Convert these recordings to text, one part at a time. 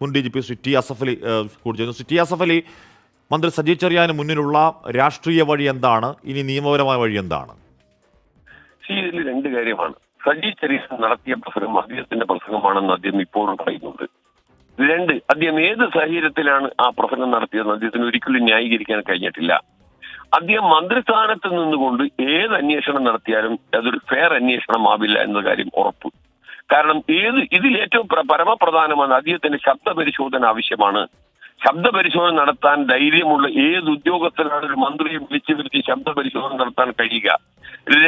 മുൻ D G P Shri T Asaf Ali ഏഹ് കൂടി ചെയ്യുന്നു ശ്രീ ടി അസഫ് അലി മന്ത്രി സജി ചെറിയാന് മുന്നിലുള്ള രാഷ്ട്രീയ വഴി എന്താണ്? ഇനി നിയമപരമായ വഴി എന്താണ്? രണ്ട് കാര്യമാണ്. സജി ചെറിയാൻ നടത്തിയ പ്രസംഗം അദ്ദേഹത്തിന്റെ പ്രസംഗമാണെന്ന് അദ്ദേഹം ഇപ്പോഴും പറയുന്നുണ്ട്. രണ്ട് അദ്ദേഹം ഏത് സാഹചര്യത്തിലാണ് ആ പ്രസംഗം നടത്തിയതെന്ന് അദ്ദേഹത്തിന് ഒരിക്കലും ന്യായീകരിക്കാൻ കഴിഞ്ഞിട്ടില്ല. അദ്ദേഹം മന്ത്രിസ്ഥാനത്ത് നിന്നുകൊണ്ട് ഏത് അന്വേഷണം നടത്തിയാലും അതൊരു ഫെയർ അന്വേഷണമാവില്ല എന്ന കാര്യം ഉറപ്പ്. കാരണം ഏത് ഇതിൽ ഏറ്റവും പരമപ്രധാനമാണ് അദ്ദേഹത്തിന്റെ ശബ്ദ പരിശോധന ആവശ്യമാണ്. ശബ്ദ പരിശോധന നടത്താൻ ധൈര്യമുള്ള ഏത് ഉദ്യോഗസ്ഥനാണ് ഒരു മന്ത്രിയെ വിളിച്ചു വരുത്തി ശബ്ദ പരിശോധന നടത്താൻ കഴിയുക?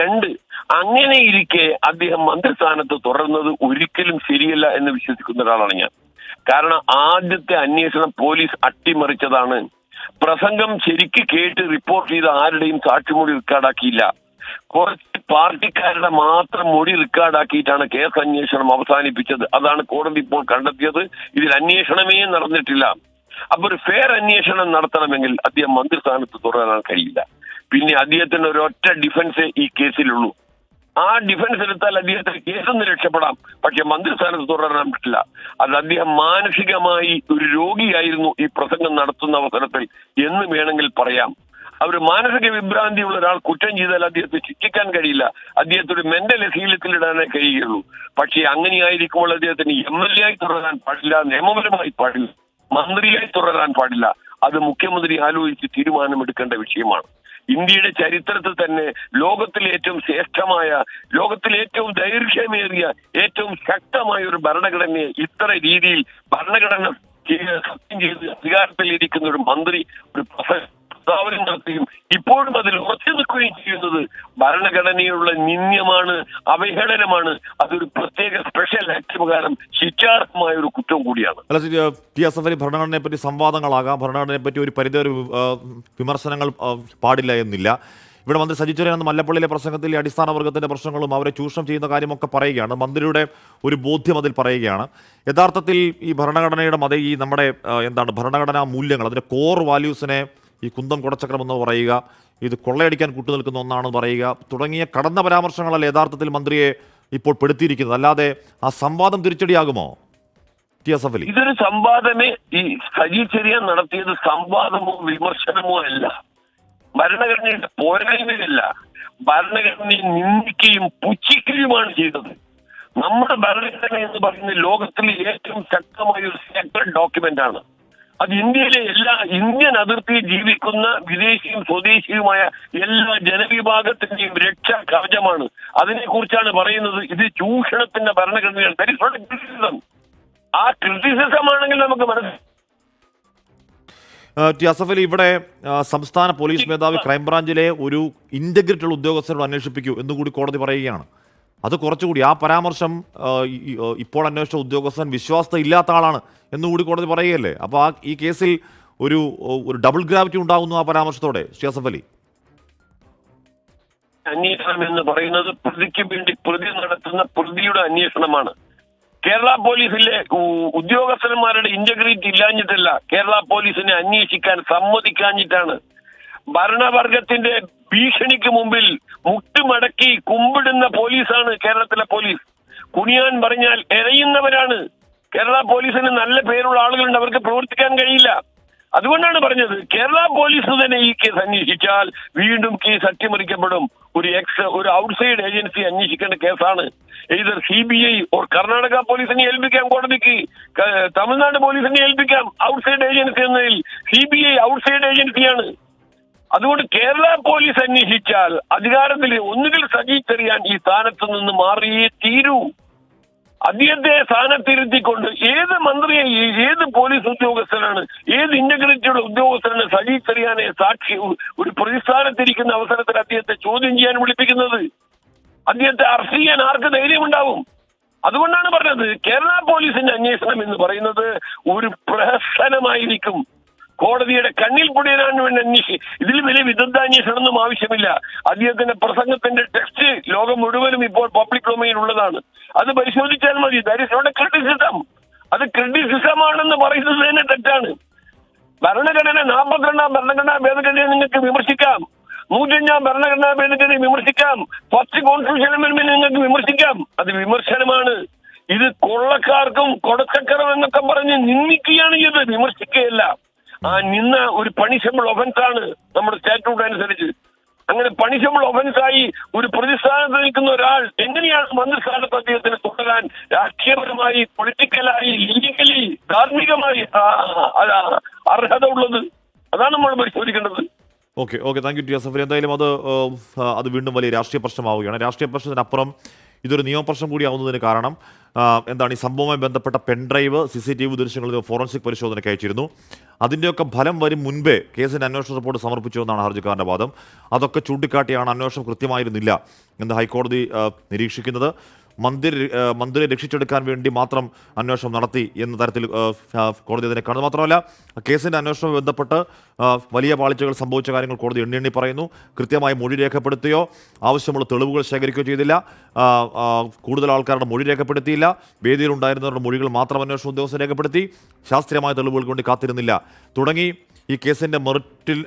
രണ്ട് അങ്ങനെ ഇരിക്കെ അദ്ദേഹം മന്ത്രിസ്ഥാനത്ത് തുടർന്നത് ഒരിക്കലും ശരിയല്ല എന്ന് വിശ്വസിക്കുന്ന ഒരാളാണ് ഞാൻ. കാരണം ആദ്യത്തെ അന്വേഷണം പോലീസ് അട്ടിമറിച്ചതാണ്. പ്രസംഗം ശരിക്ക് കേട്ട് റിപ്പോർട്ട് ചെയ്ത ആരുടെയും സാക്ഷിമൊഴി റെക്കോർഡാക്കിയില്ല. കുറച്ച് പാർട്ടിക്കാരുടെ മാത്രം മൊഴി റെക്കോർഡാക്കിയിട്ടാണ് കേസ് അന്വേഷണം അവസാനിപ്പിച്ചത്. അതാണ് കോടതി ഇപ്പോൾ കണ്ടെത്തിയത്. ഇതിൽ അന്വേഷണമേ നടന്നിട്ടില്ല. അപ്പൊ ഒരു ഫെയർ അന്വേഷണം നടത്തണമെങ്കിൽ അദ്ദേഹം മന്ത്രിസ്ഥാനത്ത് തുടരാൻ കഴിയില്ല. പിന്നെ അദ്ദേഹത്തിന് ഒരൊറ്റ ഡിഫൻസ് ഈ കേസിലുള്ളൂ. ആ ഡിഫൻസ് എടുത്താൽ അദ്ദേഹത്തിന് കേസൊന്ന് രക്ഷപ്പെടാം. പക്ഷെ മന്ത്രിസ്ഥാനത്ത് തുടരാൻ പറ്റില്ല. അത് അദ്ദേഹം മാനസികമായി ഒരു രോഗിയായിരുന്നു ഈ പ്രസംഗം നടത്തുന്ന അവസരത്തിൽ എന്ന് വേണമെങ്കിൽ പറയാം. അവർ മാനസിക വിഭ്രാന്തിയുള്ള ഒരാൾ കുറ്റം ചെയ്താൽ അദ്ദേഹത്തെ ശിക്ഷിക്കാൻ കഴിയില്ല. അദ്ദേഹത്തെ ഒരു മെന്റൽ ശീലത്തിലിടാനേ കഴിയുകയുള്ളൂ. പക്ഷേ അങ്ങനെയായിരിക്കുമ്പോൾ അദ്ദേഹത്തിന് എം എൽ എ ആയി തുടരാൻ പാടില്ല നിയമപരമായി പാടില്ല മന്ത്രിയായി തുടരാൻ പാടില്ല. അത് മുഖ്യമന്ത്രി ആലോചിച്ച് തീരുമാനമെടുക്കേണ്ട വിഷയമാണ്. ഇന്ത്യയുടെ ചരിത്രത്തിൽ തന്നെ ലോകത്തിലെ ഏറ്റവും ശ്രേഷ്ഠമായ ലോകത്തിലെ ഏറ്റവും ദൈർഘ്യമേറിയ ഏറ്റവും ശക്തമായ ഒരു ഭരണഘടനയെ ഇത്ര രീതിയിൽ ഭരണഘടന സത്യം ചെയ്ത് അധികാരത്തിലിരിക്കുന്ന ഒരു മന്ത്രി ഒരു പ്രസ- പ്രസ്താവന നടത്തുകയും ഇപ്പോഴും അതിൽ ഉറച്ചു നിൽക്കുകയും ചെയ്യുന്നത് ഭരണഘടനയുള്ള നിന്ദ്യമാണ് അവഹേളനമാണ്. അതൊരു പ്രത്യേക സ്പെഷ്യൽ ആക്ട് പ്രകാരം ശിക്ഷാർഹമായ ഒരു കുറ്റം കൂടിയാണ്. ടി എസ് അലി ഭരണഘടനയെ പറ്റി സംവാദങ്ങളാകാം. ഭരണഘടനയെ പറ്റി ഒരു പരിധി ഒരു വിമർശനങ്ങൾ പാടില്ല എന്നില്ല. ഇവിടെ മന്ത്രി സജി ചെറിയാൻ മല്ലപ്പള്ളിയിലെ പ്രസംഗത്തിൽ അടിസ്ഥാന വർഗത്തിന്റെ പ്രശ്നങ്ങളും അവരെ ചൂഷണം ചെയ്യുന്ന കാര്യമൊക്കെ പറയുകയാണ്. മന്ത്രിയുടെ ഒരു ബോധ്യം അതിൽ പറയുകയാണ്. യഥാർത്ഥത്തിൽ ഈ ഭരണഘടനയുടെ മത ഈ നമ്മുടെ എന്താണ് ഭരണഘടനാ മൂല്യങ്ങൾ അതിന്റെ കോർ വാല്യൂസിനെ ഈ കുന്തം കുടച്ചക്രം എന്ന് പറയുക ഇത് കൊള്ളയടിക്കാൻ കൂട്ടുനിൽക്കുന്ന ഒന്നാണെന്ന് പറയുക തുടങ്ങിയ കടന്ന പരാമർശങ്ങളല്ല യഥാർത്ഥത്തിൽ മന്ത്രിയെ ഇപ്പോൾ പെടുത്തിയിരിക്കുന്നത്. അല്ലാതെ ആ സംവാദം തിരിച്ചടിയാകുമോ? ഇതൊരു സംവാദമേ ഈ സജി ചെറിയ നടത്തിയത് സംവാദമോ വിമർശനമോ അല്ല. ഭരണഘടനയുടെ പോരായ്മയല്ല. ഭരണഘടനയെ നിന്ദിക്കുകയും പുച്ഛിക്കുകയുമാണ് ചെയ്തത്. നമ്മുടെ ഭരണഘടന എന്ന് പറയുന്നത് ലോകത്തിലെ ഏറ്റവും ശക്തമായ ഒരു സേക്രഡ് ഡോക്യുമെന്റ് ആണ്. അത് ഇന്ത്യയിലെ എല്ലാ ഇന്ത്യൻ അതിർത്തിയിൽ ജീവിക്കുന്ന വിദേശിയും സ്വദേശിയുമായ എല്ലാ ജനവിഭാഗത്തിന്റെയും രക്ഷാ കവചമാണ്. അതിനെക്കുറിച്ചാണ് പറയുന്നത് ഇത് ചൂഷണത്തിന്റെ ഭരണഘടനയാണ്. ക്രിറ്റിസിസം ആ ക്രിറ്റിസിസം ആണെങ്കിൽ നമുക്ക് മനസ്സിലാക്കാം ടി അസഫ് അലി ഇവിടെ സംസ്ഥാന പോലീസ് മേധാവി ക്രൈംബ്രാഞ്ചിലെ ഒരു ഇന്റഗ്രിറ്റി ഉള്ള ഉദ്യോഗസ്ഥരോട് അന്വേഷിപ്പിക്കൂ എന്നുകൂടി കോടതി പറയുകയാണ്. അത് കുറച്ചുകൂടി ആ പരാമർശം ഇപ്പോൾ അന്വേഷിച്ച ഉദ്യോഗസ്ഥൻ വിശ്വാസത ഇല്ലാത്ത ആളാണ് എന്നുകൂടി കോടതി പറയുകയല്ലേ? അപ്പോൾ ആ ഈ കേസിൽ ഒരു ഒരു ഡബിൾ ഗ്രാവിറ്റി ഉണ്ടാകുന്നു ആ പരാമർശത്തോടെ ശ്രീസഫ് അലി. അന്വേഷണം എന്ന് പറയുന്നത് പ്രതിക്ക് വേണ്ടി പ്രതി നടത്തുന്ന പ്രതിയുടെ അന്വേഷണമാണ്. കേരള പോലീസിലെ ഉദ്യോഗസ്ഥന്മാരുടെ ഇന്റഗ്രിറ്റി ഇല്ലാഞ്ഞിട്ടല്ല കേരള പോലീസിനെ അന്വേഷിക്കാൻ സമ്മതിക്കാഞ്ഞിട്ടാണ് ഭരണവർഗത്തിന്റെ ഭീഷണിക്ക് മുമ്പിൽ മുട്ടുമടക്കി കുമ്പിടുന്ന പോലീസാണ് കേരളത്തിലെ പോലീസ്. കുനിയാൻ പറഞ്ഞാൽ എരയുന്നവരാണ്. കേരള പോലീസിന് നല്ല പേരുള്ള ആളുകളുണ്ട്. അവർക്ക് പ്രവർത്തിക്കാൻ കഴിയില്ല. അതുകൊണ്ടാണ് പറഞ്ഞത് കേരള പോലീസ് തന്നെ ഈ കേസ് അന്വേഷിച്ചാൽ വീണ്ടും കേസ് അട്ടിമറിക്കപ്പെടും. ഒരു എക്സ് ഒരു ഔട്ട്സൈഡ് ഏജൻസി അന്വേഷിക്കേണ്ട കേസാണ്. either C B I or Karnataka പോലീസിനെ ഏൽപ്പിക്കാം കോടതിക്ക്. തമിഴ്നാട് പോലീസിനെ ഏൽപ്പിക്കാം. ഔട്ട്സൈഡ് ഏജൻസി എന്നതിൽ സി ബി ഐ ഔട്ട്സൈഡ് ഏജൻസിയാണ് അതുകൊണ്ട് കേരള പോലീസ് അന്വേഷിച്ചാൽ അധികാരത്തിൽ ഒന്നുകിൽ സജി ചെറിയാൻ ഈ സ്ഥാനത്ത് നിന്ന് മാറിയേ തീരൂ. അദ്ദേഹത്തെ സ്ഥാനത്തിരുത്തിക്കൊണ്ട് ഏത് മന്ത്രിയെ ഏത് പോലീസ് ഉദ്യോഗസ്ഥനാണ് ഏത് ഇന്റഗ്രിറ്റിയുടെ ഉദ്യോഗസ്ഥനാണ് സജി ചെറിയാനെ സാക്ഷി ഒരു പ്രതിസ്ഥാനത്തിരിക്കുന്ന അവസരത്തിൽ അദ്ദേഹത്തെ ചോദ്യം ചെയ്യാൻ വിളിപ്പിക്കുന്നത്? അദ്ദേഹത്തെ അറസ്റ്റ് ചെയ്യാൻ ആർക്ക് ധൈര്യമുണ്ടാവും? അതുകൊണ്ടാണ് പറഞ്ഞത് കേരള പോലീസിന്റെ അന്വേഷണം എന്ന് പറയുന്നത് ഒരു പ്രഹസനമായിരിക്കും. കോടതിയുടെ കണ്ണിൽ പൊടിയാൻ വേണ്ടി അന്വേഷി ഇതിൽ വലിയ വിദഗ്ധാന്വേഷണമൊന്നും ആവശ്യമില്ല. അദ്ദേഹത്തിന്റെ പ്രസംഗത്തിന്റെ ടെക്സ്റ്റ് ലോകം മുഴുവനും ഇപ്പോൾ പബ്ലിക് ഡൊമൈൻ ഉള്ളതാണ്. അത് പരിശോധിച്ചാൽ മതി. ദാറ്റ് ഇസ് നോട്ട് എ അത് ക്രിട്ടിസിസം ആണെന്ന് പറയുന്നത് തന്നെ തെറ്റാണ്. ഭരണഘടന നാൽപ്പത്തിരണ്ടാം ഭരണഘടനാ ഭേദഗതിയെ നിങ്ങൾക്ക് വിമർശിക്കാം. നൂറ്റഞ്ചാം ഭരണഘടനാ ഭേദഗതി വിമർശിക്കാം. ഫസ്റ്റ് കോൺസ്റ്റിറ്റ്യൂഷൻ അമെന്റ്മെന്റ് നിങ്ങൾക്ക് വിമർശിക്കാം. അത് വിമർശനമാണ്. ഇത് കൊള്ളക്കാർക്കും കൊടുക്കക്കറും എന്നൊക്കെ പറഞ്ഞ് നിന്ദിക്കുകയാണ് ഇത് വിമർശിക്കുകയല്ല. നിന്ന ഒരു പണിഷബിൾ ആണ് നമ്മുടെ സ്റ്റാറ്റ്യൂട്ട് അനുസരിച്ച്. അങ്ങനെ പണിഷബിൾ ആയി ഒരു പ്രതിസ്ഥാനത്ത് നിൽക്കുന്ന ഒരാൾ എങ്ങനെയാണ് മന്ത്രിസ്ഥാനത്ത് അദ്ദേഹത്തിന് തുടരാൻ രാഷ്ട്രീയപരമായി പൊളിറ്റിക്കലായി ലീഗലി ധാർമ്മികമായി അർഹത ഉള്ളത് അതാണ് നമ്മൾ പരിശോധിക്കേണ്ടത്. Okay okay thank you T S എന്തായാലും അത് അത് വീണ്ടും വലിയ രാഷ്ട്രീയ പ്രശ്നമാവുകയാണ്. രാഷ്ട്രീയ പ്രശ്നത്തിനപ്പുറം ഇതൊരു നിയമപ്രശ്നം കൂടി ആവുന്നതിന് കാരണം എന്താണ് ഈ സംഭവവുമായി ബന്ധപ്പെട്ട pendrive C C T V ദൃശ്യങ്ങൾ ഫോറൻസിക് പരിശോധനയ്ക്ക് അയച്ചിരുന്നു. അതിന്റെയൊക്കെ ഫലം വരും മുൻപേ കേസിന്റെ അന്വേഷണ റിപ്പോർട്ട് സമർപ്പിച്ചു എന്നാണ് ഹർജിക്കാരന്റെ വാദം. അതൊക്കെ ചൂണ്ടിക്കാട്ടിയാണ് അന്വേഷണം കൃത്യമായിരുന്നില്ല എന്ന് ഹൈക്കോടതി നിരീക്ഷിക്കുന്നത്. മന്ത്രി മന്ദിരെ രക്ഷിച്ചെടുക്കാൻ വേണ്ടി മാത്രം അന്വേഷണം നടത്തി എന്ന തരത്തിൽ കോടതി അതിനെ കാണുന്നത് മാത്രമല്ല കേസിന്റെ അന്വേഷണവുമായി ബന്ധപ്പെട്ട് വലിയ പാളിച്ചകൾ സംഭവിച്ച കാര്യങ്ങൾ കോടതി എണ്ണി എണ്ണി പറയുന്നു. കൃത്യമായി മൊഴി രേഖപ്പെടുത്തുകയോ ആവശ്യമുള്ള തെളിവുകൾ ശേഖരിക്കുകയോ ചെയ്തില്ല. കൂടുതൽ ആൾക്കാരുടെ മൊഴി രേഖപ്പെടുത്തിയില്ല. വേദിയിലുണ്ടായിരുന്നവരുടെ മൊഴികൾ മാത്രം അന്വേഷണ ഉദ്യോഗസ്ഥർ രേഖപ്പെടുത്തി. ശാസ്ത്രീയമായ തെളിവുകൾക്ക് വേണ്ടി കാത്തിരുന്നില്ല. തുടങ്ങി ഈ കേസിന്റെ മെറിറ്റിൽ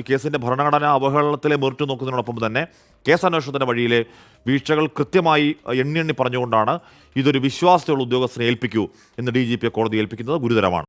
ഈ കേസിന്റെ ഭരണഘടനാ അവഹേളനത്തിലെ മെറിറ്റ് നോക്കുന്നതിനോടൊപ്പം തന്നെ കേസന്വേഷണത്തിന്റെ വഴിയിലെ വീഴ്ചകൾ കൃത്യമായി എണ്ണി എണ്ണി പറഞ്ഞുകൊണ്ടാണ് ഇതൊരു വിശ്വാസതയുള്ള ഉദ്യോഗസ്ഥനെ ഏൽപ്പിക്കൂ എന്ന് ഡി ജി പിയെ കോടതി ഏൽപ്പിക്കുന്നത് ഗുരുതരമാണ്.